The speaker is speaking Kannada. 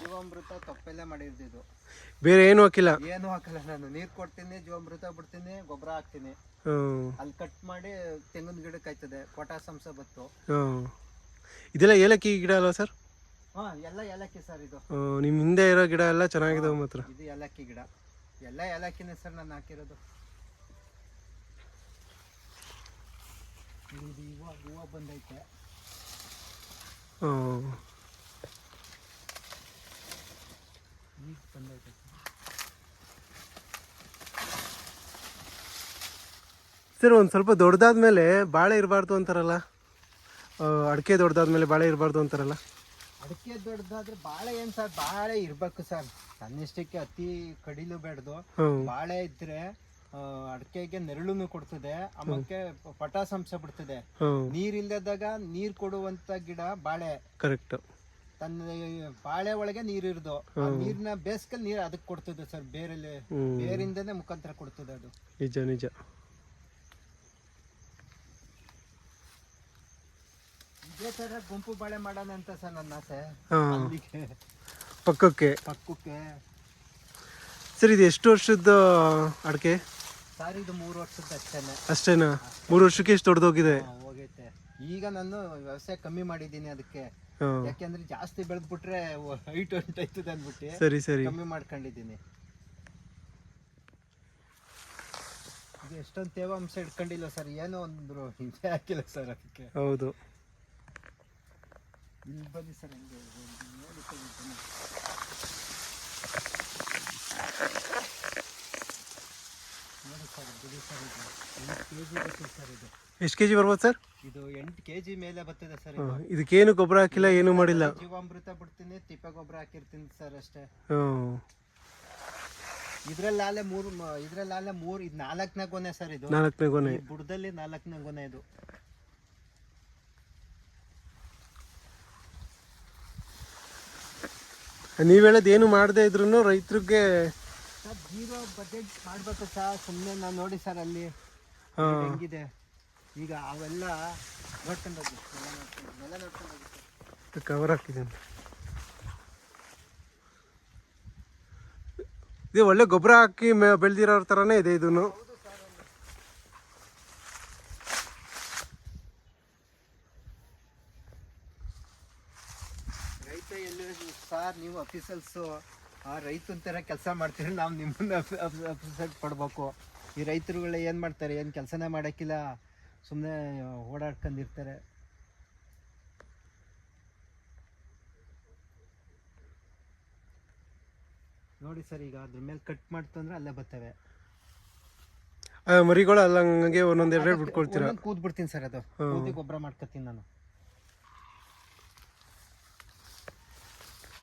ಜೀವಾಮೃತ ತಪ್ಪಲ್ಲೇ ಮಾಡಿರ್ದಿದ್ದು ಬೇರೆ ಏನು ಹಾಕಿಲ್ಲ? ಏನು ಹಾಕಲ್ಲ ನಾನು. ನೀರ್ ಕೊಡ್ತೀನಿ ಜೀವಾಮೃತ ಬಿಡ್ತೀನಿ ಗೊಬ್ಬರ ಹಾಕ್ತೀನಿ. ಅಲ್ಲಿ ಕಟ್ ಮಾಡಿ ತೆಂಗಿನ ಗಿಡಕ್ಕೆ ಆಯ್ತದೆ ಪೊಟಾಸ್ ಅಂಶ ಬತ್ತು. ಇದೆಲ್ಲ ಏಲಕ್ಕಿ ಗಿಡ ಅಲ್ವ ಸರ್? ಹಾ ಎಲ್ಲ ಏಲಕ್ಕಿ ಸರ್ ಇದು. ನಿಮ್ಮ ಹಿಂದೆ ಇರೋ ಗಿಡ ಎಲ್ಲ ಚೆನ್ನಾಗಿದಾವೆ ಮಾತ್ರ. ಇದು ಏಲಕ್ಕಿ ಗಿಡ. ಎಲ್ಲ ಏಲಕ್ಕಿನೇ ಸರ್ ನಾನು ಹಾಕಿರೋದು. ಇದು ಇವಾಗ ಹೂವು ಬಂದೈತೆ ಹ್ಮ್. ಈಗ ಬಂದೈತೆ ಸರ್ ಒಂದು ಸ್ವಲ್ಪ ದೊಡ್ಡದಾದ್ಮೇಲೆ ಬಾಳೆ ಇರಬಾರ್ದು ಅಂತಾರಲ್ಲ? ಅಡಿಕೆ ದೊಡ್ಡದಾದ ಮೇಲೆ ಬಾಳೆ ಇರಬಾರ್ದು ಅಂತಾರಲ್ಲ? ಅಡಿಕೆ ದೊಡ್ಡದಾದ್ರೆ ಬಾಳೆ ಏನ್ ಸರ್? ಬಾಳೆ ಇರ್ಬೇಕು ಸರ್. ತನ್ನಷ್ಟಕ್ಕೆ ಅತಿ ಕಡಿಲು ಬೇಡದು ಬಾಳೆ ಇದ್ರೆ ಅಡಿಕೆಗೆ ನೆರಳುನು ಕೊಡ್ತದೆ. ಆಮೇಲೆ ಪಟಾಸಂಶ ಬಿಡ್ತದೆ. ನೀರ್ ಇಲ್ದಾಗ ನೀರ್ ಕೊಡುವಂತ ಗಿಡ ಬಾಳೆ. ಕರೆಕ್ಟ್ ತನ್ನ ಬಾಳೆ ಒಳಗೆ ನೀರ್ ಇರ್ದು. ನೀರ್ನ ಬೇಸಿಗೆ ನೀರ್ ಅದಕ್ಕೆ ಕೊಡ್ತದೆ ಸರ್. ಬೇರೆ ಬೇರಿಂದನೇ ಮುಖಾಂತರ ಕೊಡ್ತದೆ ಅದು. ನಿಜ ನಿಜ. ತರ ಗುಂಪು ಬಾಳೆ ಮಾಡೋಣ ಅಂತ ಸರ್ ನನ್ನ ಆಸೆ. ಹಾಂ. ಅಲ್ಲಿಗೆ. ಪಕ್ಕಕ್ಕೆ. ಪಕ್ಕಕ್ಕೆ. ಸರ್ ಇದು ಎಷ್ಟು ವರ್ಷದ ಅಡಿಕೆ? ಸರ್ ಇದು ಮೂರು ವರ್ಷದ ಅಷ್ಟೇನೆ. ಅಷ್ಟೇನಾ? ಮೂರು ವರ್ಷಕ್ಕೆ ಎಷ್ಟು ದೊಡ್ಡದೋಗಿದೆ? ಹಾ, ಹೋಗೈತೆ. ಈಗ ನಾನು ವ್ಯವಸಾಯ ಕಮ್ಮಿ ಮಾಡಿದ್ದೀನಿ ಅದಕ್ಕೆ. ಹಾಂ. ಯಾಕೆಂದ್ರೆ ಜಾಸ್ತಿ ಬೆಳೆದ್ಬಿಟ್ರೆ ಹೈಟ್ ಹೊಂಟೈತದೆ ಅಂದ್ಬಿಟ್ಟು ಸರಿ ಸರಿ. ಕಮ್ಮಿ ಮಾಡ್ಕೊಂಡಿದ್ದೀನಿ. ಇದು ಎಷ್ಟೊಂದು ತೇವಾಂಶ ಇಟ್ಕೊಂಡಿಲ್ಲ ಸರ್. ಏನೋ ಒಂದು ಹಿಂಸೆ ಹಾಕಿಲ್ಲ ಸರ್ ಅದಕ್ಕೆ. ಹೌದು. ಬನ್ನಿ ಸರ್ ಹಂಗೆ ನೋಡಿ ಸರ್ ಇಲ್ಲಿ ಬನ್ನಿ. ನೋಡಿ ಸರ್ ಬಿಡಿ ಸರ್ ಇದು ಎಂಟು ಕೆ ಜಿ ಬರ್ತದೆ ಸರ್ ಇದು ಎಷ್ಟು ಕೆ ಜಿ ಬರ್ಬೋದು ಸರ್? ಇದು ಎಂಟು ಕೆ ಜಿ ಮೇಲೆ ಬರ್ತದೆ ಸರ್ ಇದು. ಇದಕ್ಕೇನು ಗೊಬ್ಬರ ಹಾಕಿಲ್ಲ ಏನು ಮಾಡಿಲ್ಲ. ಜೀವಾಮೃತ ಬಿಡ್ತೀನಿ ತಿಪ್ಪೆ ಗೊಬ್ಬರ ಹಾಕಿರ್ತೀನಿ ಸರ್ ಅಷ್ಟೇ. ಇದ್ರಲ್ಲಿ ಇದ್ರಲ್ಲಾಲೆ ಮೂರು ಇದ್ರಲ್ಲಾಲೆ ಮೂರು ಇದು ನಾಲ್ಕನೇ ಗೊನೆ ಸರ್ ಇದು. ನಾಲ್ಕನೇ ಗೊನೆ. ಈ ಬುಡದಲ್ಲಿ ನಾಲ್ಕನೇ ಗೊನೆ ಇದು. ನೀವು ಹೇಳೋದು ಏನು ಮಾಡದೇ ಇದ್ರು ರೈತರಿಗೆ ಸರ್ ಜೀರೋ ಬಜೆಟ್ ಮಾಡ್ಬೇಕು ಸರ್. ಸುಮ್ಮನೆ ನಾನು ನೋಡಿ ಸರ್ ಅಲ್ಲಿ ಹೆಂಗಿದೆ. ಈಗ ಅವೆಲ್ಲ ನೋಡ್ಕೊಂಡು ಹೋಗಿ ನೆಲ ನೋಡ್ಕೊಂಡು ಹೋಗಿ ಕವರ್ ಹಾಕಿದ್ದೀನಿ. ಇದು ಒಳ್ಳೆ ಗೊಬ್ಬರ ಹಾಕಿ ಬೆಳೆದಿರೋ ಬೆಳ್ದಿರೋ ಥರನೇ ಇದೆ ಇದನ್ನು ರೈತ ಎಲ್ಲಿ ಸರ್ ನೀವು ಅಫೀಸಲ್ಸು ಆ ರೈತನ ಥರ ಕೆಲಸ ಮಾಡ್ತೀರಿ ನಾವು ನಿಮ್ಮನ್ನ ಅಫೀಸಲ್ ಕೊಡ್ಬೇಕು. ಈ ರೈತರುಗಳು ಏನು ಮಾಡ್ತಾರೆ ಏನು ಕೆಲಸನೇ ಮಾಡೋಕ್ಕಿಲ್ಲ ಸುಮ್ಮನೆ ಓಡಾಡ್ಕೊಂಡಿರ್ತಾರೆ. ನೋಡಿ ಸರ್ ಈಗ ಅದ್ರ ಮೇಲೆ ಕಟ್ ಮಾಡ್ತು ಅಂದ್ರೆ ಅಲ್ಲೇ ಬರ್ತವೆ. ಆ, ಮರಿಗಳು ಅಲ್ಲ ಹಂಗೆ ಒಂದೊಂದು ಎರಡು ಬಿಟ್ಕೊಳ್ತೀರಾ? ಕೂದ್ ಬಿಡ್ತೀನಿ ಸರ್ ಅದು. ಕೂದಿ ಗೊಬ್ಬರ ಮಾಡ್ಕೊತೀನಿ ನಾನು.